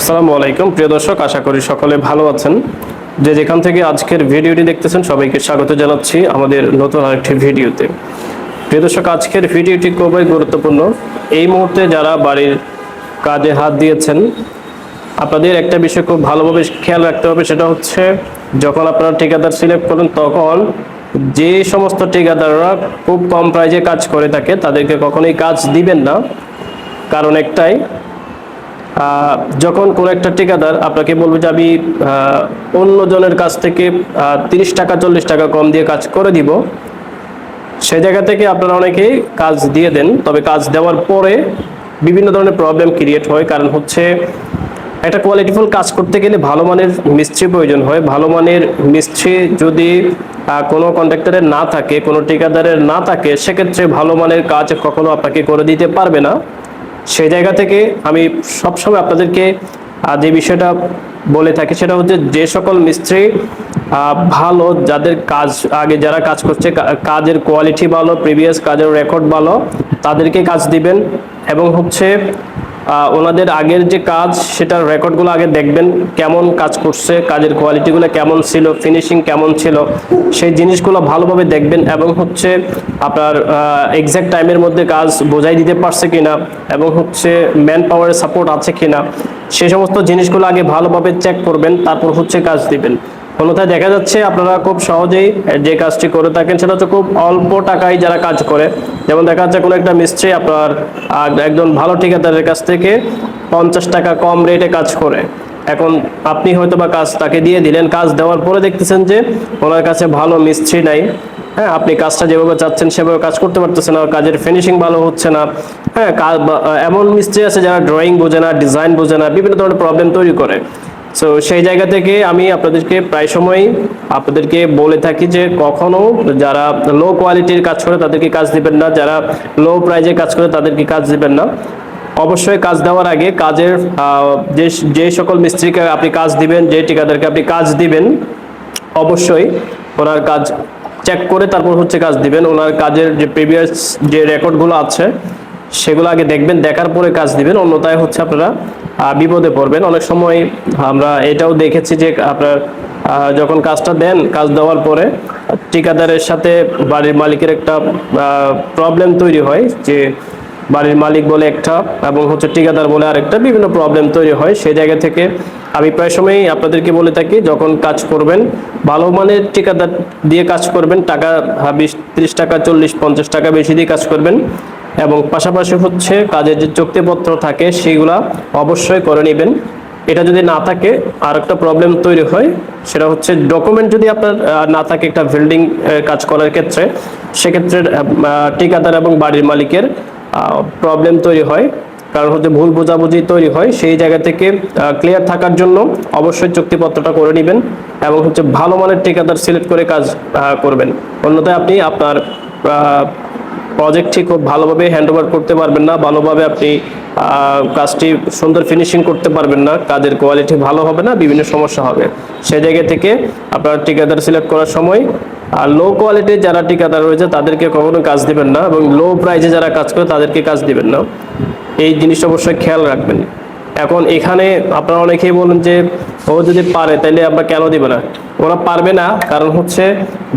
আসসালামু আলাইকুম। প্রিয় দর্শক, আশা করি সকলে ভালো আছেন। যে যেখান থেকে আজকের ভিডিওটি দেখতেছেন, সবাইকে স্বাগত জানাচ্ছি আমাদের নতুন আরেকটি ভিডিওতে। প্রিয় দর্শক, আজকের ভিডিওটি খুবই গুরুত্বপূর্ণ। এই মুহূর্তে যারা বাড়ির কাজে হাত দিয়েছেন, আপনাদের একটা বিষয় খুব ভালোভাবে খেয়াল রাখতে হবে, সেটা হচ্ছে যখন আপনারা ঠিকাদার সিলেক্ট করেন, তখন যে সমস্ত ঠিকাদাররা খুব কম প্রাইজে কাজ করে থাকে, তাদেরকে কখনোই কাজ দিবেন না। কারণ একটাই যখন কোনো একটা ঠিকাদার আপনাকে বলবে যে আমি আহ, অন্য জনের কাছ থেকে তিরিশ টাকা চল্লিশ টাকা কম দিয়ে কাজ করে দিব সে জায়গা থেকে আপনারা অনেকেই কাজ দিয়ে দেন। তবে কাজ দেওয়ার পরে বিভিন্ন ধরনের প্রবলেম ক্রিয়েট হয়। কারণ হচ্ছে একটা কোয়ালিটিফুল কাজ করতে গেলে ভালো মানের মিস্ত্রি প্রয়োজন হয়। ভালো মানের মিস্ত্রি যদি কোনো কন্ট্রাক্টরের না থাকে কোনো ঠিকাদারের না থাকে সেক্ষেত্রে ভালো মানের কাজ কখনো আপনাকে করে দিতে পারবে না। সেই জায়গা থেকে আমি সবসময় আপনাদেরকে যে বিষয়টা বলে থাকি সেটা হচ্ছে যে সকল মিস্ত্রি ভালো যাদের কাজ, আগে যারা কাজ করছে কাজের কোয়ালিটি ভালো প্রিভিয়াস কাজের রেকর্ড ভালো, তাদেরকে কাজ দিবেন এবং হচ্ছে ওনাদের আগের যে কাজ, সেটার রেকর্ডগুলো আগে দেখবেন, কেমন কাজ করছে, কাজের কোয়ালিটিগুলো কেমন ছিল ফিনিশিং কেমন ছিল, সেই জিনিসগুলো ভালোভাবে দেখবেন এবং হচ্ছে আপনার এক্সাক্ট টাইমের মধ্যে কাজ বোঝাই দিতে পারছে কিনা, এবং হচ্ছে ম্যান পাওয়ারের সাপোর্ট আছে কিনা সেই সমস্ত জিনিসগুলো আগে ভালোভাবে চেক করবেন, তারপর হচ্ছে কাজ দিবেন। অন্যথায় দেখা যাচ্ছে আপনারা খুব সহজেই যে কাজটি করে থাকেন সেটা হচ্ছে খুব অল্প টাকায় যারা কাজ করে। যেমন দেখা যাচ্ছে কোনো একটা মিস্ত্রি আপনার একজন ভালো ঠিকাদারের কাছ থেকে পঞ্চাশ টাকা কম রেটে কাজ করে। এখন আপনি হয়তো বা কাজ তাকে দিয়ে দিলেন, কাজ দেওয়ার পরে দেখতেছেন যে ওনার কাছে ভালো মিস্ত্রি নাই। হ্যাঁ আপনি কাজটা যেভাবে চাচ্ছেন সেভাবে কাজ করতে পারতেছেন না, কাজের ফিনিশিং ভালো হচ্ছে না। হ্যাঁ এমন মিস্ত্রি আছে যারা ড্রয়িং বোঝে না ডিজাইন বোঝে না, বিভিন্ন ধরনের প্রবলেম তৈরি করে। সো সেই জায়গা থেকে আমি আপনাদেরকে প্রায় সময় আপনাদেরকে বলে থাকি যে কখনো যারা লো কোয়ালিটির কাজ করে তাদেরকে কাজ দিবেন না। যারা লো প্রাইজে কাজ করে তাদেরকে কাজ দিবেন না। অবশ্যই কাজ দেওয়ার আগে কাজের যে যে সকল মিস্ত্রিকে আপনি কাজ দিবেন, যে ঠিকাদারকে আপনি কাজ দিবেন, অবশ্যই ওনার কাজ চেক করে তারপর হচ্ছে কাজ দিবেন। ওনার কাজের যে প্রিভিয়াস যে রেকর্ডগুলো আছে সেগুলো আগে দেখবেন দেখার পরে কাজ দিবেন। অন্যথায় হচ্ছে আপনারা বিপদে পড়বেন। অনেক সময় আমরা এটাও দেখেছি যে আপনার যখন কাজটা দেন কাজ দেওয়ার পরে ঠিকাদারের সাথে বাড়ির মালিকের একটা প্রবলেম তৈরি হয় যে বাড়ির মালিক বলে একটা এবং হচ্ছে ঠিকাদার বলে আরেকটা বিভিন্ন প্রবলেম তৈরি হয়। সেই জায়গা থেকে আমি প্রায় সময়ই আপনাদেরকে বলে থাকি যখন কাজ করবেন ভালো মানের ঠিকাদার দিয়ে কাজ করবেন টাকা হ্যাঁ, বিশ ত্রিশ টাকা চল্লিশ পঞ্চাশ টাকা বেশি দিয়ে কাজ করবেন। এবং পাশাপাশি হচ্ছে কাজের যে চুক্তিপত্র থাকে, সেগুলা অবশ্যই করে নেবেন। এটা যদি না থাকে আর একটা প্রবলেম তৈরি হয়, সেটা হচ্ছে ডকুমেন্ট যদি আপনার না থাকে একটা বিল্ডিং কাজ করার ক্ষেত্রে, সেক্ষেত্রে ঠিকাদার এবং বাড়ির মালিকের প্রবলেম তৈরি হয়। কারণ হচ্ছে ভুল বোঝাবুঝি তৈরি হয়, সেই জায়গা থেকে ক্লিয়ার থাকার জন্য অবশ্যই চুক্তিপত্রটা করে নেবেন এবং হচ্ছে ভালো মানের ঠিকাদার সিলেক্ট করে কাজ করবেন। অন্যথায় আপনি আপনার প্রজেক্টটি খুব ভালোভাবে হ্যান্ডওভার করতে পারবেন না, ভালোভাবে আপনি কাজটি সুন্দর ফিনিশিং করতে পারবেন না, কাজের কোয়ালিটি ভালো হবে না, বিভিন্ন সমস্যা হবে। সে জায়গা থেকে আপনার ঠিকাদার সিলেক্ট করার সময়, আর লো কোয়ালিটির যারা ঠিকাদার রয়েছে, তাদেরকে কখনো কাজ দিবেন না এবং লো প্রাইজে যারা কাজ করে, তাদেরকে কাজ দিবেন না। এই জিনিসটা অবশ্যই খেয়াল রাখবেন। এখন এখানে আপনারা অনেকেই বলেন যে ও যদি পারে তাহলে আমরা কেন দিব না? ওরা পারবে না, কারণ হচ্ছে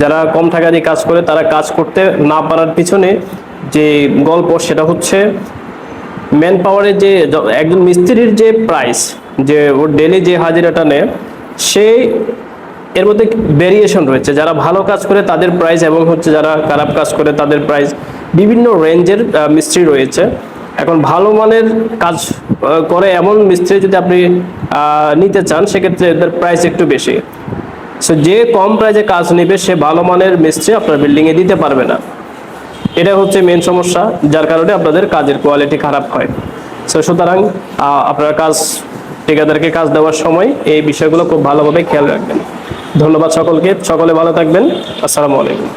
যারা কম টাকা দিয়ে কাজ করে, তারা কাজ করতে না পারার পিছনে যে গল্প, সেটা হচ্ছে ম্যান পাওয়ারের যে একজন মিস্ত্রির যে প্রাইস যে ওর ডেলি যে হাজিরাটা নেয় সেই এর মধ্যে ভেরিয়েশন রয়েছে। যারা ভালো কাজ করে, তাদের প্রাইস এবং হচ্ছে যারা খারাপ কাজ করে, তাদের প্রাইস বিভিন্ন রেঞ্জের মিস্ত্রি রয়েছে। এখন ভালো মানের কাজ করে এমন মিস্ত্রি যদি আপনি নিতে চান, সেক্ষেত্রে এদের প্রাইস একটু বেশি। সো যে কম প্রাইজে কাজ নেবে, সে ভালো মানের মিস্ত্রি আপনার বিল্ডিংয়ে দিতে পারবে না। এটা হচ্ছে মেন সমস্যা, যার কারণে আপনাদের কাজের কোয়ালিটি খারাপ হয়। সো সুতরাং আপনার কাজ, ঠিকাদারকে কাজ দেওয়ার সময় এই বিষয়গুলো খুব ভালোভাবে খেয়াল রাখবেন। ধন্যবাদ সকলকে, সকলে ভালো থাকবেন। আসসালামু আলাইকুম।